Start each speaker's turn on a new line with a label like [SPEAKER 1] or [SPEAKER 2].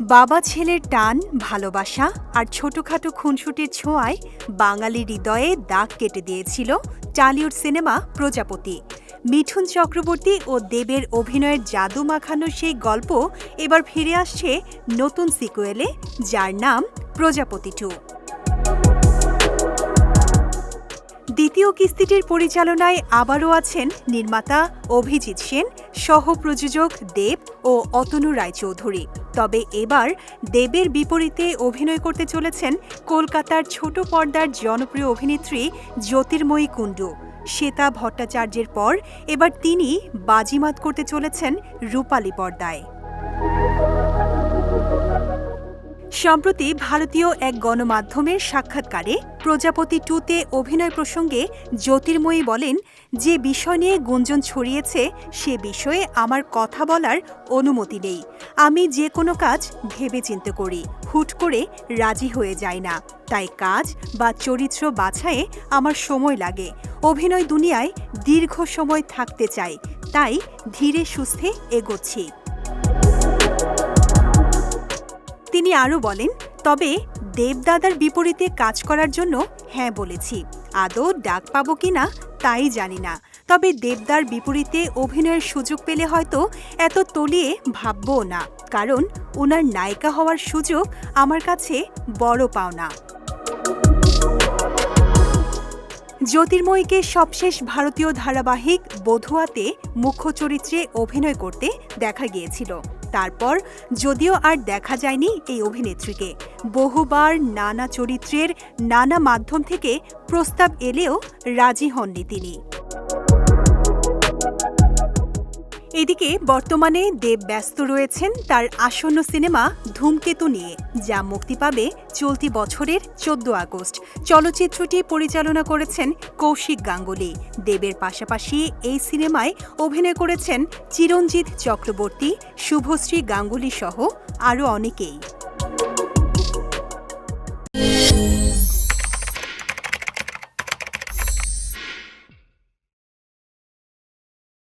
[SPEAKER 1] বাবা ছেলের টান, ভালোবাসা আর ছোটখাটো খুনসুটির ছোঁয়ায় বাঙালি হৃদয়ে দাগ কেটে দিয়েছিল টালিউড সিনেমা প্রজাপতি। মিঠুন চক্রবর্তী ও দেবের অভিনয়ের জাদু মাখানো সেই গল্প এবার ফিরে আসছে নতুন সিকুয়েলে, যার নাম প্রজাপতি টু। দ্বিতীয় কিস্তিটির পরিচালনায় আবারও আছেন নির্মাতা অভিজিৎ সেন সহ প্রযোজক দেব ও অতনু রায়চৌধুরী। তবে এবার দেবের বিপরীতে অভিনয় করতে চলেছেন কলকাতার ছোট পর্দার জনপ্রিয় অভিনেত্রী জ্যোতির্ময়ী কুণ্ডু। শ্বেতা ভট্টাচার্যের পর এবার তিনি বাজিমাত করতে চলেছেন রূপালী পর্দায়। সম্প্রতি ভারতীয় এক গণমাধ্যমের সাক্ষাৎকারে প্রজাপতি টুতে অভিনয় প্রসঙ্গে জ্যোতির্ময়ী বলেন, যে বিষয় নিয়ে গুঞ্জন ছড়িয়েছে, সে বিষয়ে আমার কথা বলার অনুমতি নেই। আমি যে কোনো কাজ ভেবেচিন্তে করি। হুট করে রাজি হয়ে যায় না। তাই কাজ বা চরিত্র বাছায়ে আমার সময় লাগে। অভিনয় দুনিয়ায় দীর্ঘ সময় থাকতে চাই। তাই ধীরে সুস্থে এগোচ্ছি। তিনি আরও বলেন, তবে দেবদাদার বিপরীতে কাজ করার জন্য হ্যাঁ বলেছি। আদৌ ডাক পাবো কিনা তাই জানি না। তবে দেবদার বিপরীতে অভিনয়ের সুযোগ পেলে হয়তো এত তলিয়ে ভাববও না। কারণ ওনার নায়িকা হওয়ার সুযোগ আমার কাছে বড় পাওনা। জ্যোতির্ময়ীকে সবশেষ ভারতীয় ধারাবাহিক বধুয়াতে মুখ্য চরিত্রে অভিনয় করতে দেখা গিয়েছিল। তারপর যদিও আর দেখা যায়নি এই অভিনেত্রীকে। বহুবার নানা চরিত্রের নানা মাধ্যম থেকে প্রস্তাব এলেও রাজি হননি তিনি। এদিকে বর্তমানে দেব ব্যস্ত রয়েছেন তার আসন্ন সিনেমা ধূমকেতু নিয়ে, যা মুক্তি পাবে চলতি বছরের চোদ্দ আগস্ট। চলচ্চিত্রটি পরিচালনা করেছেন কৌশিক গাঙ্গুলি। দেবের পাশাপাশি এই সিনেমায় অভিনয় করেছেন চিরঞ্জিত চক্রবর্তী, শুভশ্রী গাঙ্গুলি সহ আরও অনেকেই।